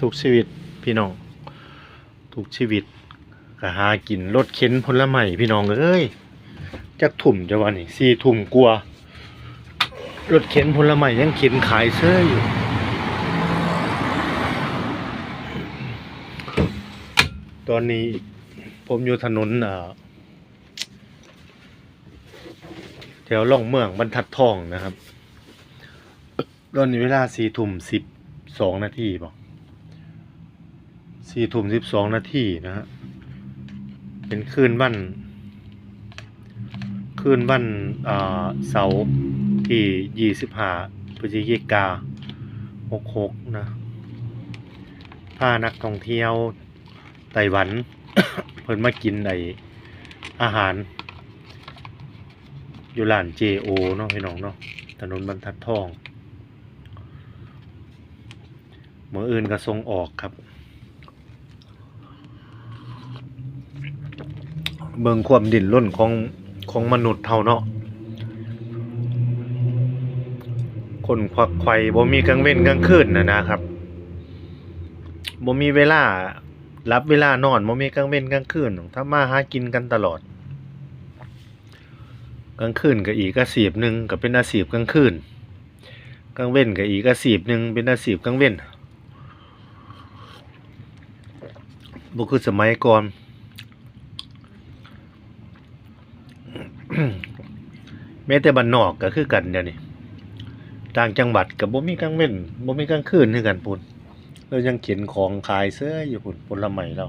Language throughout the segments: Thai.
ทุกชีวิตพี่น้องทุกชีวิตก็หากินรถเข็นผลไม้พี่น้องเอ้ยจักถุ่มจะวันนี่สี่ถุ่มกลัวรถเข็นผลไม้ยังเข็นขายเสื้ออยู่ตอนนี้ผมอยู่ถนนอ่าแถวล่องเมืองบรรทัดทองนะครับ ตอนนี้เวลาสี่ทุ่มสิบสองนาทีป่ะ สี่ทุ่มสิบสองนาทีนะฮะเป็นคืนวัน คืนวันอ่าเสาร์ที่ยี่สิบห้าพฤศจิกาหกหกนะพานักท่องเที่ยวไต้หวัน เพิ่นมากินไออาหาร อยู่ร้าน JO เนาะพี่น้องเนาะถนนบรรทัดทองเมื่ออื่นก็ส่งออกครับ เบิ่งความดิ้นรนของของมนุษย์เท่าเนาะคนควักไข่บ่มีกลางเว้นกลางคืนนะนะครับบ่มีเวลารับเวลานอนบ่มีกลางเว้นกลางคืนถ้ามาหากินกันตลอด กลางคืนก็อีกอาชีพหนึ่งก็เป็นอาชีพกลางคืนกลางเว้นก็อีกอาชีพหนึ่งเป็นอาชีพกลางเว้นบ่คือสมัยก่อน แม้แต่บ้านนอกก็คือกันเดี๋ยวนี้ต่างจังหวัดกับบ่มีกลางเว้นบ่มีกลางคืนคือกันพุ่นเรายังเขียนของขายเสื้ออยู่พุ่นผลไม้เรา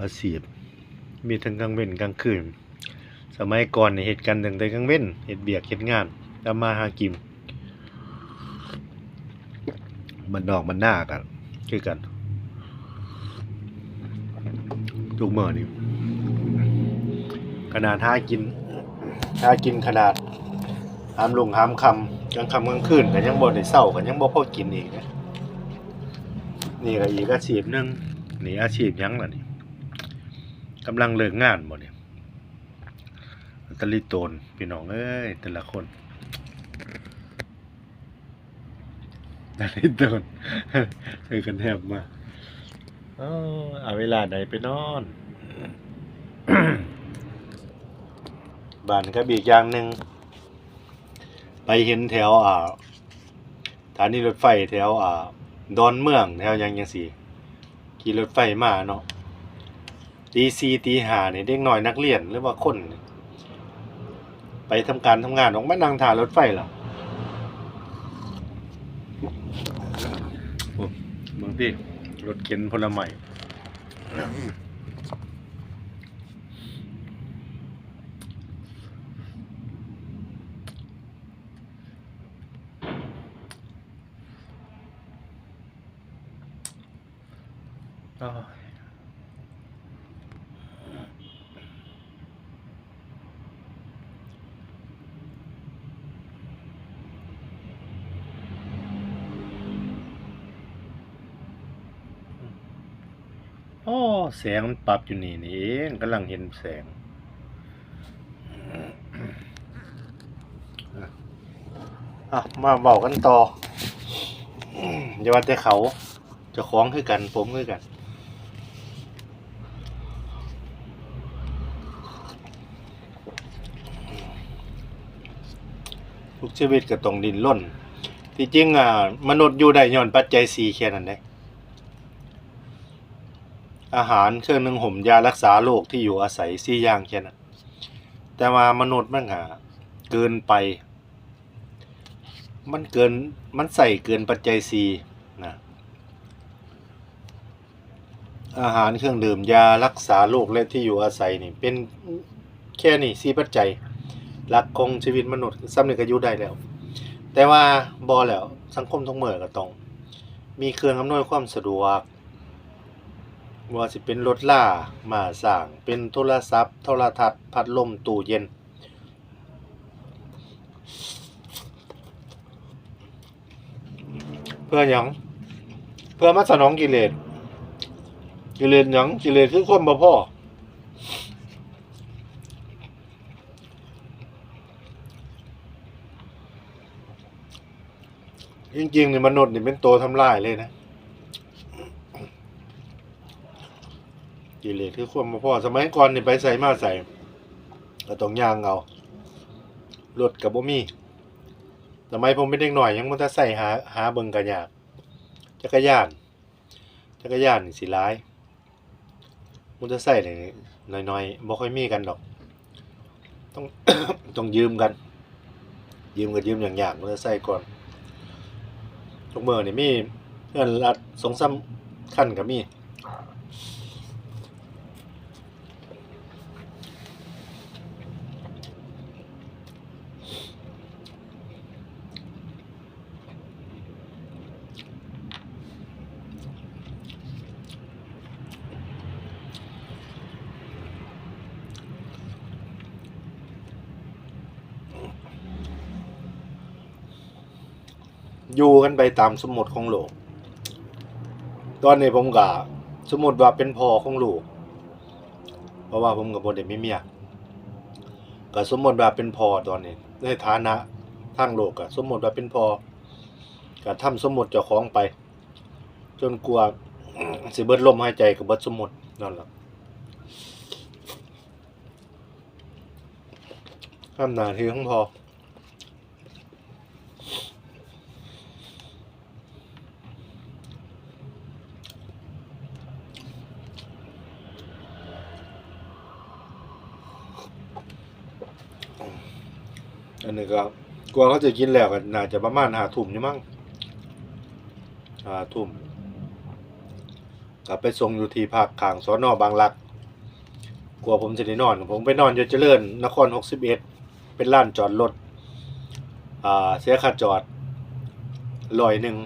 อาชีพมีทั้งกลางเว้นกลางคืน สมัยก่อนนี่เฮ็ดกันตั้งแต่กลางเว้นเฮ็ดเบียกเฮ็ดงานทำมาหากินมันนอกมันหน้ากันคือกัน ทุกเมื่อนี่ขนาดห้ากินห้ากินขนาดห้ามลงห้ามคำกลางคำกลางคืนกันยังบ่ได้เศร้ากันยังบ่พอกินอีกนะนี่ก็อีกอาชีพหนึงนี่อาชีพยังล่ะนี่กำลังเลิกงานบ่เนี่ยตะลิโตนพี่น้องเอ้ยแต่ละคนตะลิโตนเจอกันแทบมา เออเอาเวลาไหนไปนอนบ้านก็บีกอย่างหนึ่งไปเห็นแถวอ่าสถานีรถไฟแถวอ่าดอนเมืองแถวหยังยังสี่ขี่รถไฟมาเนาะตีสีตีหาเนี่ยเด็กน้อยนักเรียนหรือว่าคนเนี่ยไปทำการทำงานออกมานั่งถ่ายรถไฟเหรอโอ้บางที รถเข็นผลไม้โอ้ ยโอ้แสงมันปรับอยู่นี่นี่เองกำลังเห็นแสงอะมาเบากันต่ออย่าว่าแต่เขาจะคล้องคือกัน ผมคือกันทุกชีวิตก็ต้องดิ้นรนที่จริงอะมนุษย์อยู่ได้ย้อนปัจจัยสี่แค่นั้นเด้ อาหารเครื่องนึ่งห่มยารักษาโรคที่อยู่อาศัยสี่ย่างแค่นั้นแต่ว่ามนุษย์มันหาเกินไป มันเกินมันใส่เกินปัจจัยสี่นะอาหารเครื่องดื่มยารักษาโรคและที่อยู่อาศัยนี่เป็นแค่นี้สี่ปัจจัยหลักของชีวิตมนุษย์ซ้ำนี่ก็อยู่ได้แล้ว แต่ว่าบอแล้วสังคมทั้งเมื่อก็ต้องมีเครื่องอำนวยความสะดวก ว่าสิเป็นรถล่ามาสร้างเป็นโทรศัพท์ โทรทัศน์พัดลมตู้เย็น เพื่อหยังเพื่อมาสนองกิเลสกิเลสหยังกิเลสคือความบ่พ่อจริงๆเนี่ยมนุษย์เนี่ยเป็นตัวทำลายเลยนะ กิเลสคือความมาพอสมัยก่อนนี่ไปใส่มาใส่ก็ต้องย่างเอารถกับบ่มีสมัยผมเป็นเด็กหน่อยยังมันจะใส่หาหาเบิ่งกันยากจักรยานจักรยานนี่สิร้ายมันจะใส่นี่น้อยๆบ่ค่อยมีกันดอก ต้องต้องยืมกัน ยืมก็ยืมอย่างยากมันจะใส่ก่อนทุกเมื่อนี่มีเงินรัดสองซ้ำขั้นกับมี อยู่กันไปตามสมมติของโลก ตอนนี้ผมก็สมมติว่าเป็นพ่อของลูก เพราะว่าผมกับบ่ได้มีเมียก็สมมติว่าเป็นพ่อตอนนี้ ในฐานะทางโลกก็สมมติว่าเป็นพ่อก็ทำสมมติเจ้าของไป จนกลัวสิเบิดลมหายใจกับเบิดสมมตินั่นแหละทำหน้าที่ของพ่อ อันนี้ก็กลัวเขาจะกินแล้วก็น่าจะประมาณหาทุ่มอยู่มั้งหาทุ่มกลับไปส่งอยู่ที่ภาคขางสอนอบางรักกลัวผมจะได้นอน ผมไปนอนอยู่เจริญนครหกสิบเอ็ดเป็นร้านจอดรถอ่าเสียค่าจอดร้อยหนึ่ง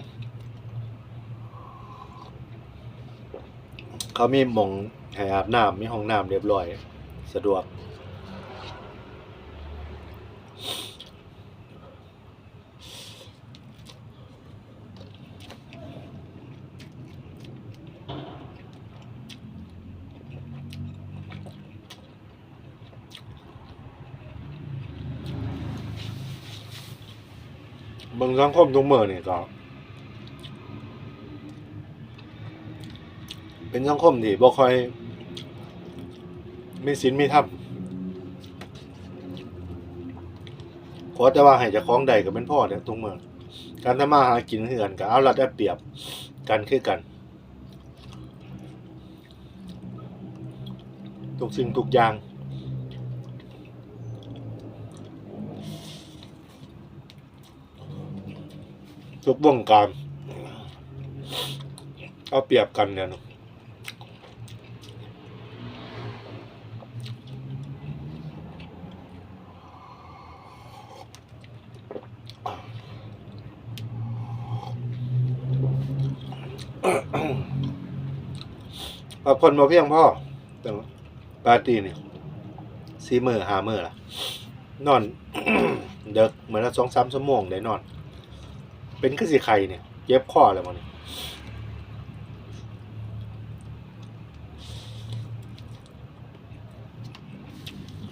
เขามีหมองให้อาบน้ำมีห้องน้ำเรียบร้อย สะดวก เบิ่งสังคมทุกเมื่อนี่ก็ เป็นสังคมที่บ่ค่อยมีศีลมีธรรมขอแต่ว่าให้เจะคล้าของใดก็เป็นพ่อเนี่ยทุกเมื่อการทำมาหากินคือกันก็เอารัดได้เปรียบกันคือกัน ทุกสิ่งทุกอย่าง ทุกวงการเอาเปรียบกันเนี่ยเนอะพักผ่อนมาเพียงพ่อแต่ปาร์ตี้เนี่ยสี่มือหามือละนอน เด็กเหมือนละสองสามชั่วโมงได้นอน เป็นคือสิไข่เนี่ยเย็บข้ออะไรมาเนี่ย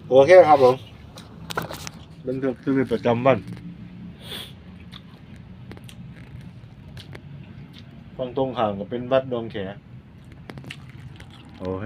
โอเคครับผมเป็นเรื่องชีวิตประจำวันฟังตรงข่างก็เป็นวัดดงแขโอเค